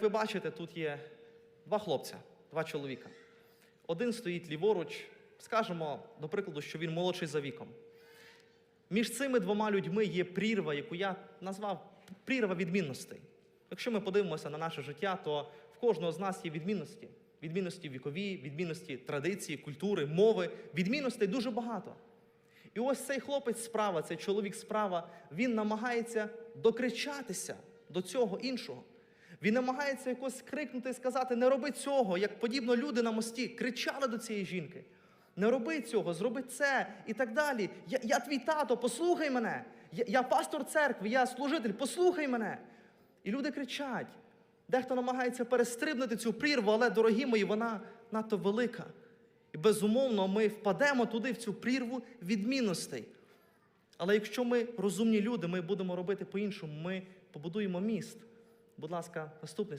Ви бачите, тут є два хлопця, два чоловіка. Один стоїть ліворуч, скажемо, до прикладу, що він молодший за віком. Між цими двома людьми є прірва, яку я назвав прірва відмінностей. Якщо ми подивимося на наше життя, то в кожного з нас є відмінності. Відмінності вікові, відмінності традиції, культури, мови. Відмінностей дуже багато. І ось цей хлопець справа, цей чоловік справа, він намагається докричатися до цього іншого. Він намагається якось крикнути і сказати: не роби цього, як подібно люди на мості кричали до цієї жінки. Не роби цього, зроби це і так далі. Я, я твій тато, послухай мене. Я, я пастор церкви, я служитель, послухай мене. І люди кричать. Дехто намагається перестрибнути цю прірву, але, дорогі мої, вона надто велика. І безумовно, ми впадемо туди, в цю прірву відмінностей. Але якщо ми розумні люди, ми будемо робити по-іншому, ми побудуємо міст. Будь ласка, наступний.